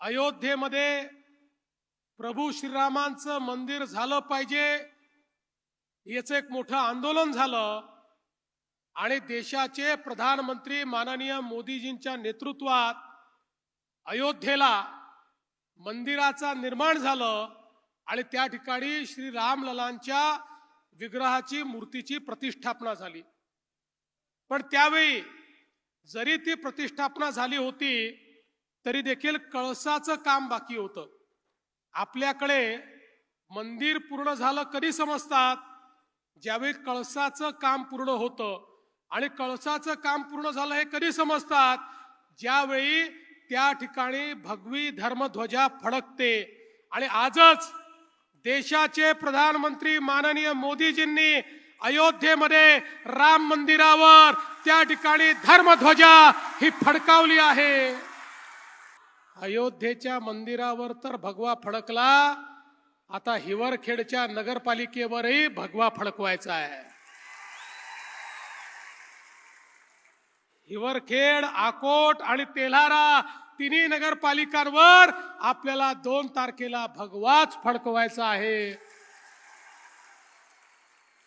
अयोध्येमध्ये प्रभू श्रीरामांचं मंदिर झालं पाहिजे याचं एक मोठं आंदोलन झालं. आणि देशाचे प्रधानमंत्री माननीय मोदीजींच्या नेतृत्वात अयोध्येला मंदिराचा निर्माण झालं आणि त्या ठिकाणी श्री रामललांच्या विग्रहाची मूर्तीची प्रतिष्ठापना झाली. पण त्यावेळी जरी ती प्रतिष्ठापना झाली होती तरी देखील कळसाचं काम बाकी होतं. आपल्याकडे मंदिर पूर्ण झालं कधी समजतात? ज्यावेळी कळसाचं काम पूर्ण होतं. आणि कळसाचं काम पूर्ण झालं हे कधी समजतात? ज्यावेळी त्या ठिकाणी भगवी धर्मध्वजा फडकते. आणि आजच देशाचे प्रधानमंत्री माननीय मोदीजींनी अयोध्येमध्ये राम मंदिरावर त्या ठिकाणी धर्मध्वजा ही फडकावली आहे. अयोध्येच्या मंदिरावर तर भगवा फडकला आता हिवरखेडच्या नगरपालिकेवरही भगवा फडकवायचा आहे. हिवरखेड आकोट आणि तेल्हारा तिन्ही नगरपालिकांवर आपल्याला दोन तारखेला भगवाच फडकवायचा आहे.